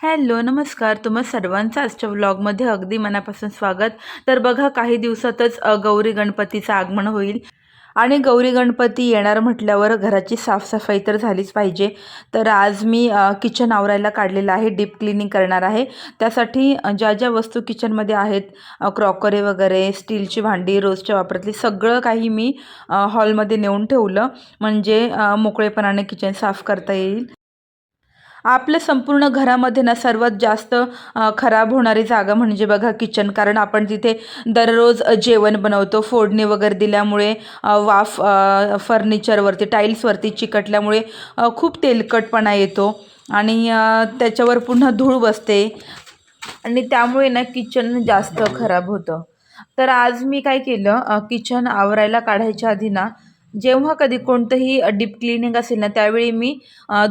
Hello नमस्कार. तुम्हा सर्वांचं आजच्या व्लॉगमध्ये अगदी मनापासून स्वागत. तर बघा काही दिवसातच गौरी गणपतीचं आगमन होईल. आणि गौरी गणपती येणार म्हटल्यावर घराची साफसफाई तर झालीच पाहिजे. तर आज मी किचन आवरायला काढलेलं आहे. डीप क्लिनिंग करणार आहे. त्यासाठी ज्या ज्या वस्तू किचनमध्ये आहेत क्रॉकरी वगैरे स्टीलची भांडी रोजच्या वापरातली सगळं काही मी हॉलमध्ये नेऊन ठेवलं. म्हणजे मोकळेपणाने किचन साफ करता येईल. आपल्या संपूर्ण घरामध्ये ना सर्वात जास्त खराब होणारी जागा म्हणजे बघा किचन कारण आपण तिथे दररोज जेवण बनवतो फोडणी वगैरे दिल्यामुळे वाफ फर्निचरवरती टाईल्सवरती चिकटल्यामुळे खूप तेलकटपणा येतो. आणि त्याच्यावर पुन्हा धूळ बसते. आणि त्यामुळे ना किचन जास्त खराब होतं. तर आज मी काय केलं किचन आवरायला काढायच्या आधी ना जेव्हा कधी कोणतंही डीप क्लिनिंग असेल ना त्यावेळी मी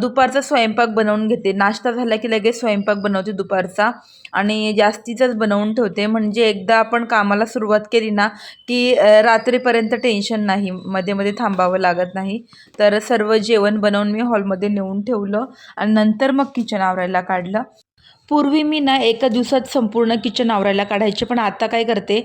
दुपारचा स्वयंपाक बनवून घेते. नाश्ता झाला की लगेच स्वयंपाक बनवते दुपारचा. आणि जास्तीचाच बनवून ठेवते. म्हणजे एकदा आपण कामाला सुरुवात केली ना की रात्रीपर्यंत टेन्शन नाही. मध्ये मध्ये थांबावं लागत नाही. तर सर्व जेवण बनवून मी हॉलमध्ये नेऊन ठेवलं. आणि नंतर मग किचन आवरायला काढलं. पूर्वी मी ना एका दिवसात संपूर्ण किचन आवरायला काढायचे पण आता काय करते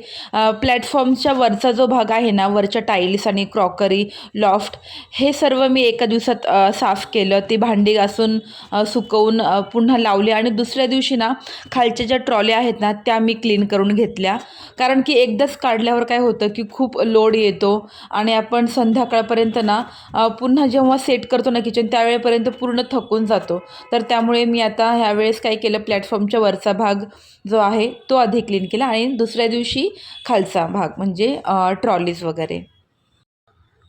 प्लॅटफॉर्मच्या वरचा जो भाग आहे ना वरच्या टाईल्स आणि क्रॉकरी लॉफ्ट हे सर्व मी एका दिवसात साफ केलं. ती भांडी घासून सुकवून पुन्हा लावली आणि दुसऱ्या दिवशी ना खालच्या ज्या ट्रॉल्या आहेत ना त्या मी क्लीन करून घेतल्या. कारण की एकदाच काढल्यावर काय होतं की खूप लोड येतो आणि आपण संध्याकाळपर्यंत ना पुन्हा जेव्हा सेट करतो ना किचन त्यावेळेपर्यंत पूर्ण थकून जातो. तर त्यामुळे मी आता ह्यावेळेस काय केलं प्लॅटफॉर्मच्या वरचा भाग जो आहे तो आधी क्लीन केला आणि दुसऱ्या दिवशी खालचा भाग म्हणजे ट्रॉलीज वगैरे.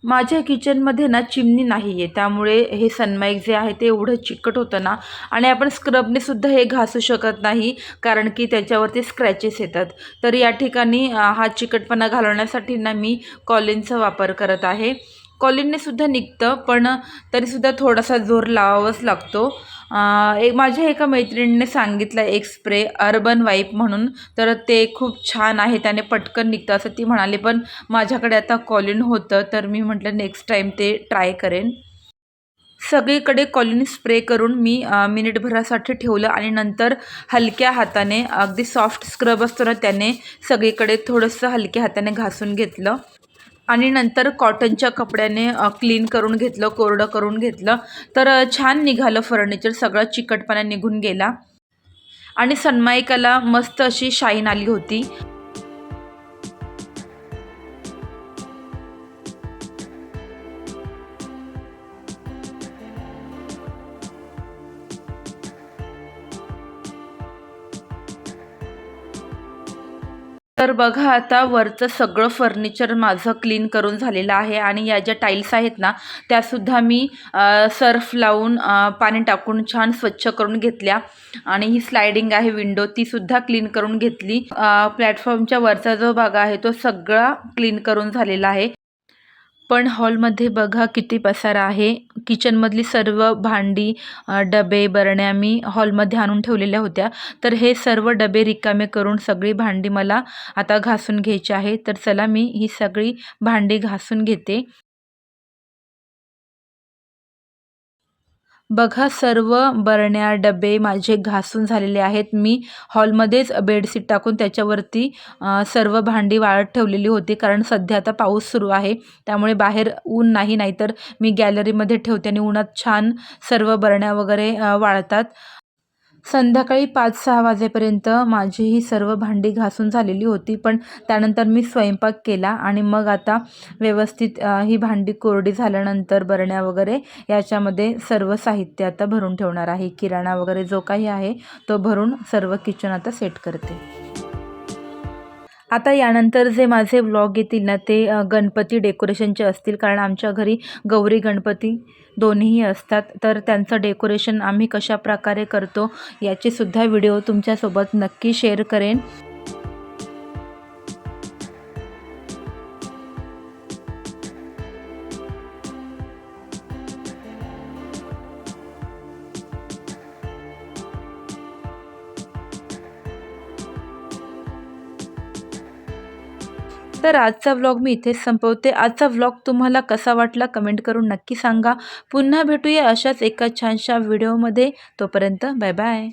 माझ्या किचनमध्ये ना चिमणी नाही आहे त्यामुळे हे सनमाईक जे आहे ते एवढं चिकट होतं ना आणि आपण स्क्रबने सुद्धा हे घासू शकत नाही कारण की त्याच्यावरती स्क्रॅचेस येतात. तर या ठिकाणी हा चिकटपणा घालवण्यासाठी ना मी कॉलिनचा वापर करत आहे. कॉलिनने सुद्धा निघतं पण तरीसुद्धा थोडासा जोर लावावाच लागतो. एक माझ्या एका मैत्रिणीने सांगितलं एक स्प्रे अर्बन वाईप म्हणून. तर ते खूप छान आहे त्याने पटकन निघतं असं ती म्हणाली. पण माझ्याकडे आता कॉलिन होतं तर मी म्हटलं नेक्स्ट टाईम ते ट्राय करेन. सगळीकडे कॉलिन स्प्रे करून मी मिनिटभरासाठी ठेवलं आणि नंतर हलक्या हाताने अगदी सॉफ्ट स्क्रब असतो ना त्याने सगळीकडे थोडंसं हलक्या हाताने घासून घेतलं. आणि नंतर कॉटनच्या कपड्याने क्लीन करून घेतलं कोरडं करून घेतलं. तर छान निघालं फर्निचर सगळं चिकटपणा निघून गेला. आणि सन्मायकाला मस्त अशी शाईन आली होती. तर बघा आता वरचं सगळं फर्निचर माझं क्लीन करून झालेलं आहे आणि या ज्या टाईल्स आहेत ना त्यासुद्धा मी सर्फ लावून पाणी टाकून छान स्वच्छ करून घेतल्या. आणि ही स्लायडिंग आहे विंडो तीसुद्धा क्लीन करून घेतली. प्लॅटफॉर्मच्या वरचा जो भाग आहे तो सगळा क्लीन करून झालेला आहे. पण हॉलमध्ये बघा किती पसारा आहे. किचनमधली सर्व भांडी डबे बरण्या मी हॉलमध्ये आणून ठेवलेल्या होत्या. तर हे सर्व डबे रिकामे करून सगळी भांडी मला आता घासून घ्यायची आहे. तर चला मी ही सगळी भांडी घासून घेते. बघा सर्व बरण्या डबे माझे घासून झालेले आहेत. मी हॉलमध्येच बेडशीट टाकून त्याच्यावरती सर्व भांडी वाळत ठेवलेली होती कारण सध्या आता पाऊस सुरू आहे. त्यामुळे बाहेर ऊन नाही नाहीतर मी गॅलरीमध्ये ठेवते आणि उन्हात छान सर्व बरण्या वगैरे वाळतात. संध्याकाळी पाच सहा वाजेपर्यंत माझी ही सर्व भांडी घासून झालेली होती पण त्यानंतर मी स्वयंपाक केला आणि मग आता व्यवस्थित ही भांडी कोरडी झाल्यानंतर बरण्या वगैरे याच्यामध्ये सर्व साहित्य आता भरून ठेवणार आहे. किराणा वगैरे जो काही आहे तो भरून सर्व किचन आता सेट करते. आता यानंतर जे माझे व्लॉग येतील ना ते गणपती डेकोरेशनचे असतील. कारण आमच्या घरी गौरी गणपती दोन्हीही असतात. तर त्यांचं डेकोरेशन आम्ही कशा प्रकारे करतो याचेसुद्धा व्हिडिओ तुमच्यासोबत नक्की शेअर करेन. तर आजचा व्लॉग मी इथेच संपवते. आजचा व्लॉग तुम्हाला कसा वाटला कमेंट करून नक्की सांगा. पुन्हा भेटूया अशाच एका छानशा व्हिडिओमध्ये तोपर्यंत बाय बाय